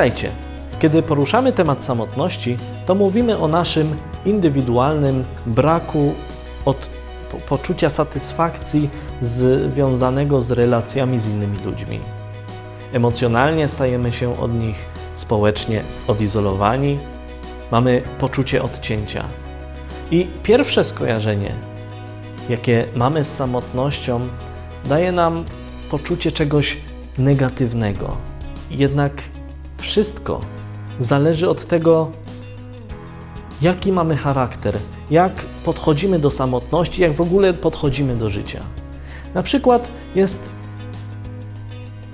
Pamiętajcie, kiedy poruszamy temat samotności, to mówimy o naszym indywidualnym braku od po- poczucia satysfakcji związanego z relacjami z innymi ludźmi. Emocjonalnie stajemy się od nich społecznie odizolowani, mamy poczucie odcięcia. I pierwsze skojarzenie, jakie mamy z samotnością, daje nam poczucie czegoś negatywnego. Jednak wszystko zależy od tego, jaki mamy charakter, jak podchodzimy do samotności, jak w ogóle podchodzimy do życia. Na przykład jest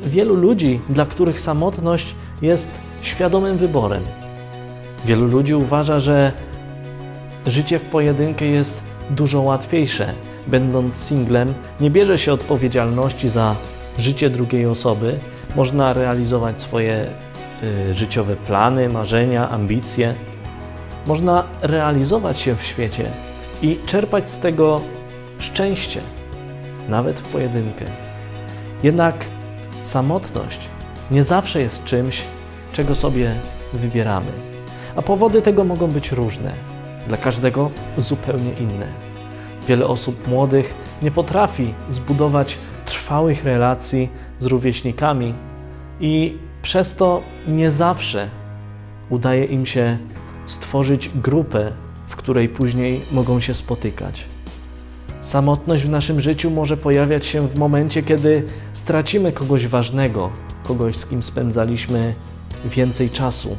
wielu ludzi, dla których samotność jest świadomym wyborem. Wielu ludzi uważa, że życie w pojedynkę jest dużo łatwiejsze. Będąc singlem, nie bierze się odpowiedzialności za życie drugiej osoby. Można realizować swoje życiowe plany, marzenia, ambicje. Można realizować się w świecie i czerpać z tego szczęście, nawet w pojedynkę. Jednak samotność nie zawsze jest czymś, czego sobie wybieramy. A powody tego mogą być różne, dla każdego zupełnie inne. Wiele osób młodych nie potrafi zbudować trwałych relacji z rówieśnikami i przez to nie zawsze udaje im się stworzyć grupę, w której później mogą się spotykać. Samotność w naszym życiu może pojawiać się w momencie, kiedy stracimy kogoś ważnego, kogoś, z kim spędzaliśmy więcej czasu.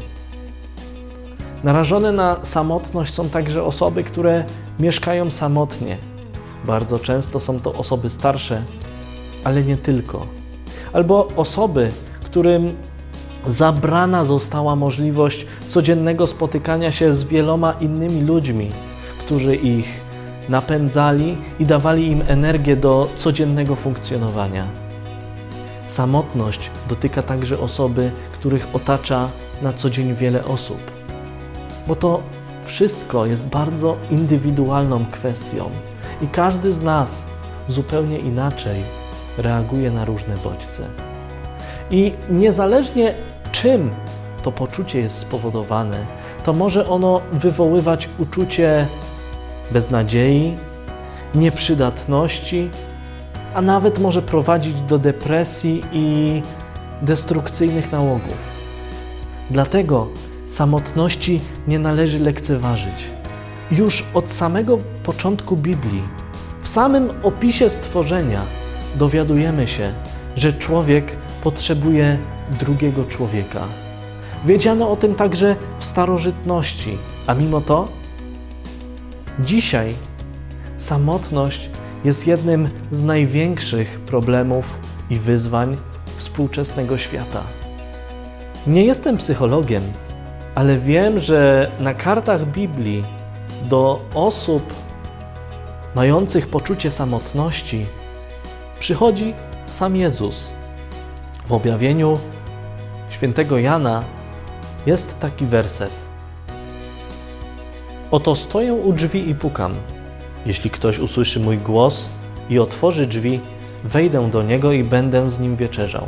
Narażone na samotność są także osoby, które mieszkają samotnie. Bardzo często są to osoby starsze, ale nie tylko. Albo osoby, którym zabrana została możliwość codziennego spotykania się z wieloma innymi ludźmi, którzy ich napędzali i dawali im energię do codziennego funkcjonowania. Samotność dotyka także osoby, których otacza na co dzień wiele osób, bo to wszystko jest bardzo indywidualną kwestią i każdy z nas zupełnie inaczej reaguje na różne bodźce. I niezależnie czym to poczucie jest spowodowane, to może ono wywoływać uczucie beznadziei, nieprzydatności, a nawet może prowadzić do depresji i destrukcyjnych nałogów. Dlatego samotności nie należy lekceważyć. Już od samego początku Biblii, w samym opisie stworzenia, dowiadujemy się, że człowiek potrzebuje drugiego człowieka. Wiedziano o tym także w starożytności, a mimo to dzisiaj samotność jest jednym z największych problemów i wyzwań współczesnego świata. Nie jestem psychologiem, ale wiem, że na kartach Biblii do osób mających poczucie samotności przychodzi sam Jezus. W objawieniu świętego Jana jest taki werset. Oto stoję u drzwi i pukam. Jeśli ktoś usłyszy mój głos i otworzy drzwi, wejdę do niego i będę z nim wieczerzał.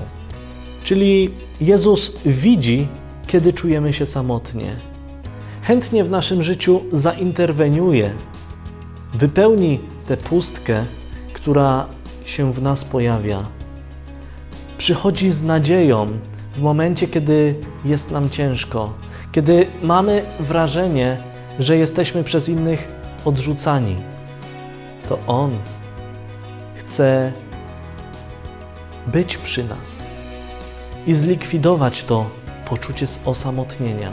Czyli Jezus widzi, kiedy czujemy się samotnie. Chętnie w naszym życiu zainterweniuje, wypełni tę pustkę, która się w nas pojawia. Przychodzi z nadzieją w momencie, kiedy jest nam ciężko, kiedy mamy wrażenie, że jesteśmy przez innych odrzucani. To On chce być przy nas i zlikwidować to poczucie osamotnienia,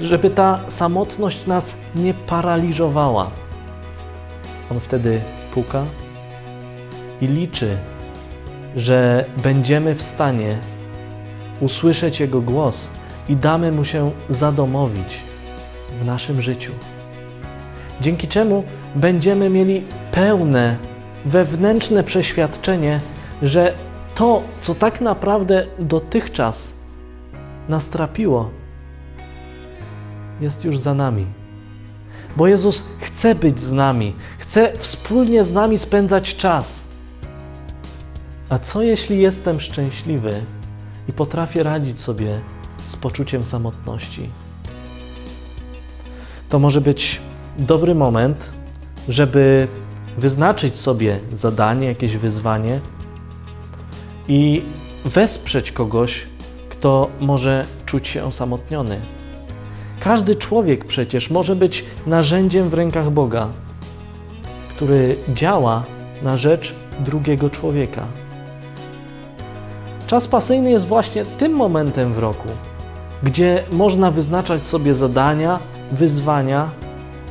żeby ta samotność nas nie paraliżowała. On wtedy puka i liczy, że będziemy w stanie usłyszeć Jego głos i damy Mu się zadomowić w naszym życiu. Dzięki czemu będziemy mieli pełne wewnętrzne przeświadczenie, że to, co tak naprawdę dotychczas nas trapiło, jest już za nami. Bo Jezus chce być z nami, chce wspólnie z nami spędzać czas. A co jeśli jestem szczęśliwy i potrafię radzić sobie z poczuciem samotności. To może być dobry moment, żeby wyznaczyć sobie zadanie, jakieś wyzwanie i wesprzeć kogoś, kto może czuć się osamotniony. Każdy człowiek przecież może być narzędziem w rękach Boga, który działa na rzecz drugiego człowieka. Czas pasyjny jest właśnie tym momentem w roku, gdzie można wyznaczać sobie zadania, wyzwania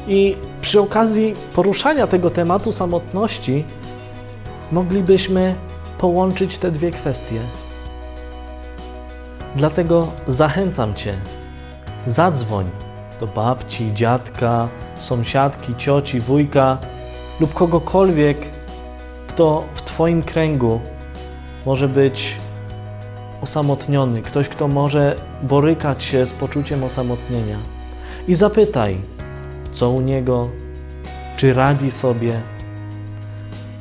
i przy okazji poruszania tego tematu samotności moglibyśmy połączyć te dwie kwestie. Dlatego zachęcam Cię, zadzwoń do babci, dziadka, sąsiadki, cioci, wujka lub kogokolwiek, kto w Twoim kręgu może być osamotniony, ktoś, kto może borykać się z poczuciem osamotnienia. I zapytaj, co u niego, czy radzi sobie,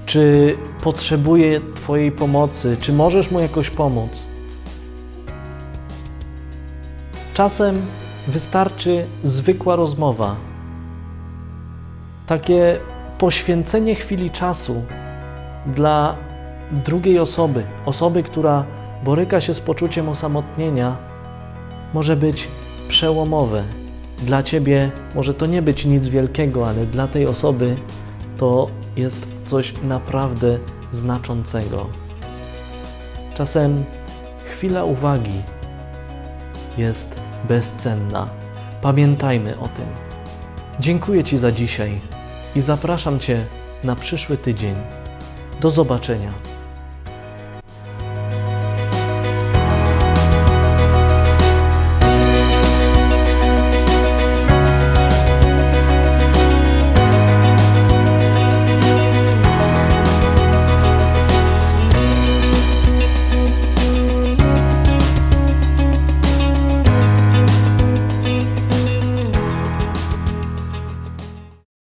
czy potrzebuje Twojej pomocy, czy możesz mu jakoś pomóc. Czasem wystarczy zwykła rozmowa, takie poświęcenie chwili czasu dla drugiej osoby, osoby, która boryka się z poczuciem osamotnienia, może być przełomowe. Dla ciebie może to nie być nic wielkiego, ale dla tej osoby to jest coś naprawdę znaczącego. Czasem chwila uwagi jest bezcenna. Pamiętajmy o tym. Dziękuję Ci za dzisiaj i zapraszam Cię na przyszły tydzień. Do zobaczenia.